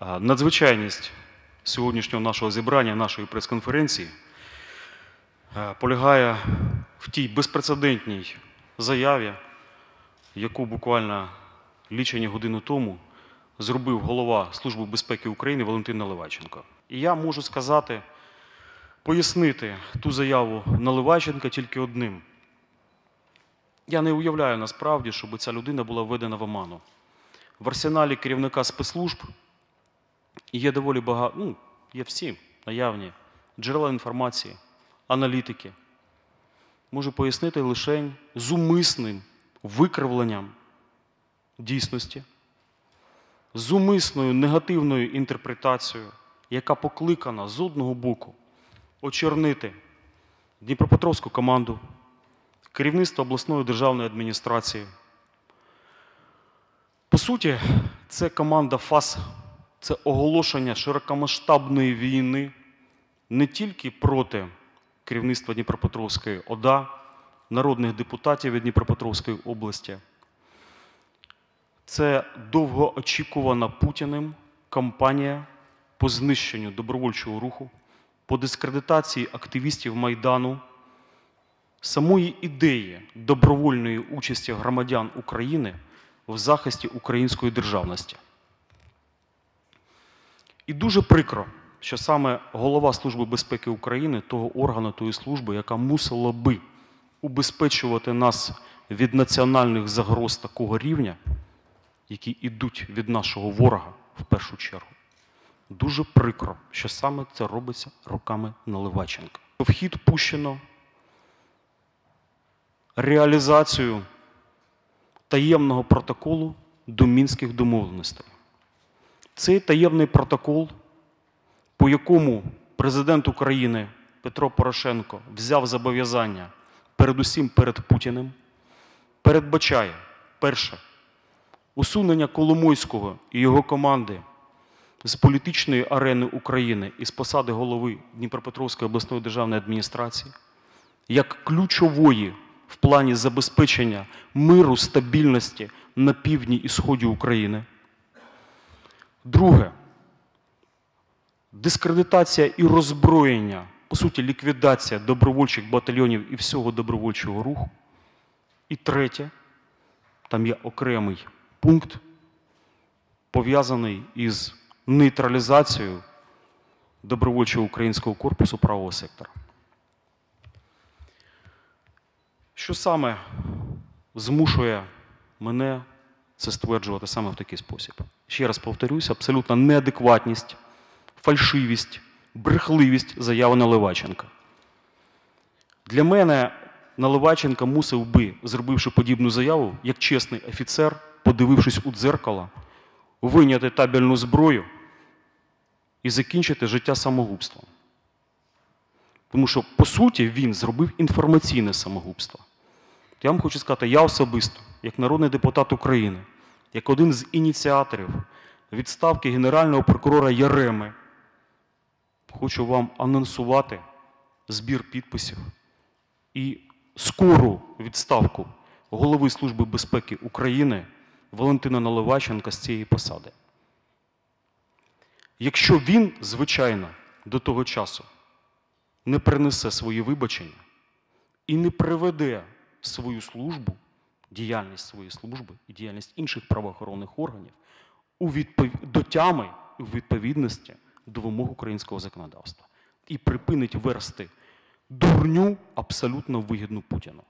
Надзвичайність сьогоднішнього нашого зібрання, нашої прес-конференції полягає в тій безпрецедентній заяві, яку буквально лічені години тому зробив голова Служби безпеки України Валентин Наливайченко. І я можу сказати, пояснити ту заяву Наливайченка тільки одним. Я не уявляю насправді, щоб ця людина була введена в оману. В арсеналі керівника спецслужб є доволі багато, ну, є всі наявні джерела інформації, аналітики. Можу пояснити лише зумисним викривленням дійсності, зумисною негативною інтерпретацією, яка покликана з одного боку очорнити Дніпропетровську команду, керівництво обласної державної адміністрації. По суті, це команда ФАС, це оголошення широкомасштабної війни не тільки проти керівництва Дніпропетровської ОДА, народних депутатів від Дніпропетровської області. Це довгоочікувана Путіним кампанія по знищенню добровольчого руху, по дискредитації активістів Майдану, самої ідеї добровольної участі громадян України в захисті української державності. І дуже прикро, що саме голова Служби безпеки України, того органу, тої служби, яка мусила би убезпечувати нас від національних загроз такого рівня, які йдуть від нашого ворога в першу чергу. Дуже прикро, що саме це робиться руками Наливайченка. В хід пущено реалізацію таємного протоколу до мінських домовленостей. Цей таємний протокол, по якому президент України Петро Порошенко взяв зобов'язання передусім перед Путіним, передбачає перше усунення Коломойського і його команди з політичної арени України і з посади голови Дніпропетровської обласної державної адміністрації як ключової в плані забезпечення миру, стабільності на півдні і сході України. Друге дискредитація і роззброєння, по суті, ліквідація добровольчих батальйонів і всього добровольчого руху. І третє, там є окремий пункт, пов'язаний із нейтралізацією добровольчого українського корпусу правого сектора. Що саме змушує мене це стверджувати саме в такий спосіб? Ще раз повторюся, абсолютна неадекватність, фальшивість, брехливість заяви Наливайченка. Для мене Наливайченка мусив би, зробивши подібну заяву, як чесний офіцер, подивившись у дзеркало, вийняти табельну зброю і закінчити життя самогубством. Тому що, по суті, він зробив інформаційне самогубство. Я вам хочу сказати, я особисто, як народний депутат України, як один з ініціаторів відставки Генерального прокурора Яреми, хочу вам анонсувати збір підписів і скору відставку голови Служби безпеки України Валентина Наливайченка з цієї посади. Якщо він, звичайно, до того часу не принесе свої вибачення і не приведе свою службу, діяльність своєї служби і діяльність інших правоохоронних органів у відпов... до тями у відповідності до вимог українського законодавства і припинить версти дурню абсолютно вигідну Путіну.